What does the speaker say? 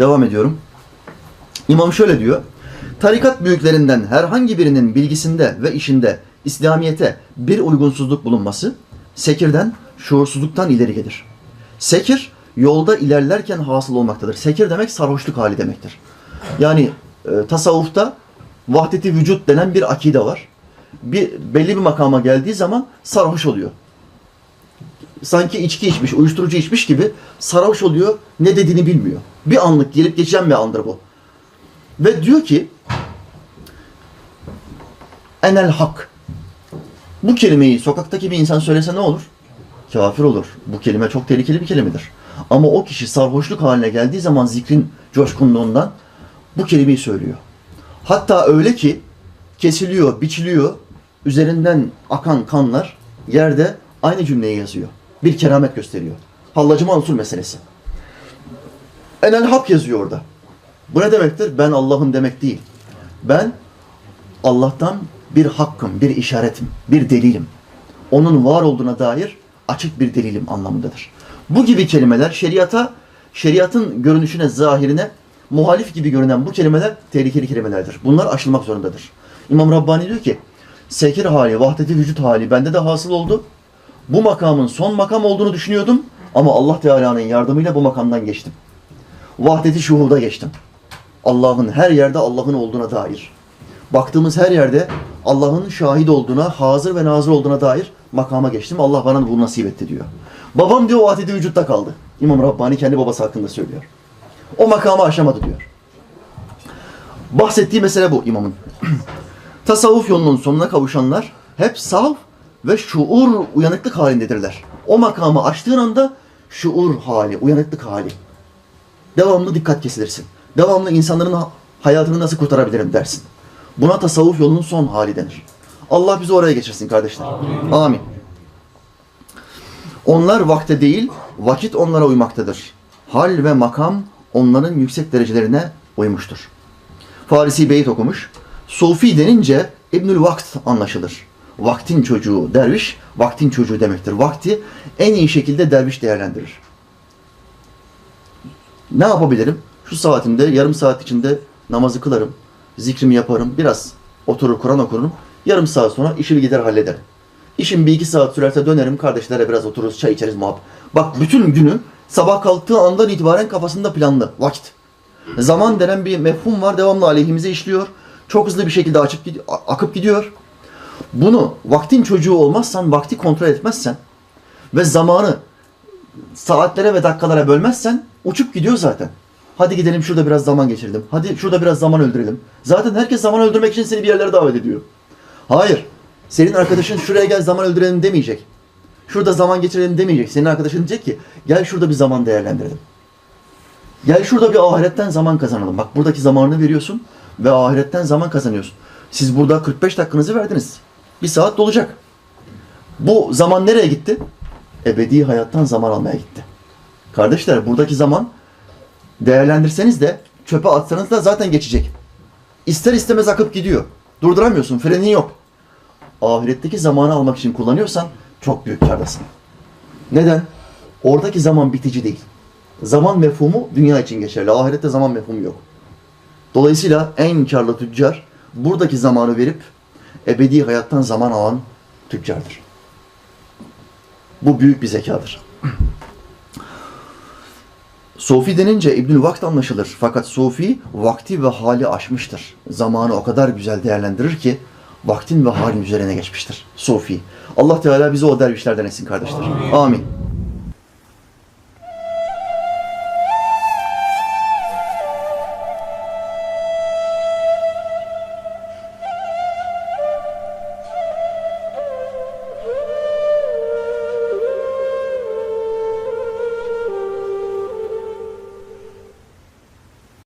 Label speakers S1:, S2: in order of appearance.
S1: Devam ediyorum. İmam şöyle diyor. Tarikat büyüklerinden herhangi birinin bilgisinde ve işinde İslamiyete bir uygunsuzluk bulunması sekirden, şuursuzluktan ileri gelir. Sekir yolda ilerlerken hasıl olmaktadır. Sekir demek sarhoşluk hali demektir. Yani e, tasavvufta vahdeti vücut denen bir akide var. Bir belli bir makama geldiği zaman sarhoş oluyor. Sanki içki içmiş, uyuşturucu içmiş gibi sarhoş oluyor. Ne dediğini bilmiyor. Bir anlık gelip geçen bir andır bu. Ve diyor ki enel hak. Bu kelimeyi sokaktaki bir insan söylese ne olur? Kafir olur. Bu kelime çok tehlikeli bir kelimedir. Ama o kişi sarhoşluk haline geldiği zaman zikrin coşkunluğundan bu kelimeyi söylüyor. Hatta öyle ki kesiliyor, biçiliyor, üzerinden akan kanlar yerde aynı cümleyi yazıyor. Bir keramet gösteriyor. Hallacı Mansur meselesi. Enel hak yazıyor orada. Bu ne demektir? Ben Allah'ım demek değil. Ben Allah'tan bir hakkım, bir işaretim, bir delilim. Onun var olduğuna dair açık bir delilim anlamındadır. Bu gibi kelimeler şeriata, şeriatın görünüşüne, zahirine muhalif gibi görünen bu kelimeler tehlikeli kelimelerdir. Bunlar aşılmak zorundadır. İmam Rabbani diyor ki, sekir hali, vahdeti vücut hali bende de hasıl oldu. Bu makamın son makam olduğunu düşünüyordum ama Allah Teala'nın yardımıyla bu makamdan geçtim. Vahdeti şuhuda geçtim. Allah'ın her yerde Allah'ın olduğuna dair. Baktığımız her yerde Allah'ın şahit olduğuna, hazır ve nazır olduğuna dair makama geçtim. Allah bana bunu nasip etti diyor. Babam diyor o vahdeti vücutta kaldı. İmam Rabbani kendi babası hakkında söylüyor. O makamı aşamadı diyor. Bahsettiği mesele bu imamın. Tasavvuf yolunun sonuna kavuşanlar hep saf ve şuur, uyanıklık halindedirler. O makamı aştığın anda şuur hali, uyanıklık hali. Devamlı dikkat kesilirsin. Devamlı insanların ha- hayatını nasıl kurtarabilirim dersin. Buna tasavvuf yolunun son hali denir. Allah bizi oraya geçirsin kardeşler. Amin. Onlar vakte değil, vakit onlara uymaktadır. Hal ve makam onların yüksek derecelerine uymuştur. Farisi beyit okumuş. Sufi denince İbnül Vakt anlaşılır. Vaktin çocuğu derviş, vaktin çocuğu demektir. Vakti en iyi şekilde derviş değerlendirir. Ne yapabilirim? Şu saatimde, yarım saat içinde namazı kılarım, zikrimi yaparım, biraz oturur Kur'an okurum. Yarım saat sonra işimi gider hallederim. İşim bir iki saat sürerse dönerim, kardeşlere biraz otururuz, çay içeriz muhabbet. Bak bütün günü sabah kalktığı andan itibaren kafasında planlı, vakit. Zaman denen bir mefhum var, devamlı aleyhimize işliyor. Çok hızlı bir şekilde açıp akıp gidiyor. Bunu vaktin çocuğu olmazsan, vakti kontrol etmezsen ve zamanı saatlere ve dakikalara bölmezsen uçup gidiyor zaten. Hadi gidelim şurada biraz zaman geçirelim. Hadi şurada biraz zaman öldürelim. Zaten herkes zaman öldürmek için seni bir yerlere davet ediyor. Hayır. Senin arkadaşın şuraya gel zaman öldürelim demeyecek. Şurada zaman geçirelim demeyecek. Senin arkadaşın diyecek ki gel şurada bir zaman değerlendirelim. Gel şurada bir ahiretten zaman kazanalım. Bak buradaki zamanını veriyorsun ve ahiretten zaman kazanıyorsun. Siz burada 45 dakikanızı verdiniz. Bir saat dolacak. Bu zaman nereye gitti? Ebedi hayattan zaman almaya gitti. Kardeşler buradaki zaman değerlendirseniz de çöpe atsanız da zaten geçecek. İster istemez akıp gidiyor. Durduramıyorsun, frenin yok. Ahiretteki zamanı almak için kullanıyorsan çok büyük kârdasın. Neden? Oradaki zaman bitici değil. Zaman mefhumu dünya için geçerli. Ahirette zaman mefhumu yok. Dolayısıyla en karlı tüccar buradaki zamanı verip ebedi hayattan zaman alan tüccardır. Bu büyük bir zekadır. Sufi denince İbnül Vakt anlaşılır. Fakat Sufi vakti ve hali aşmıştır. Zamanı o kadar güzel değerlendirir ki vaktin ve halin üzerine geçmiştir. Sufi. Allah Teala bizi o dervişlerden etsin kardeşler. Amin.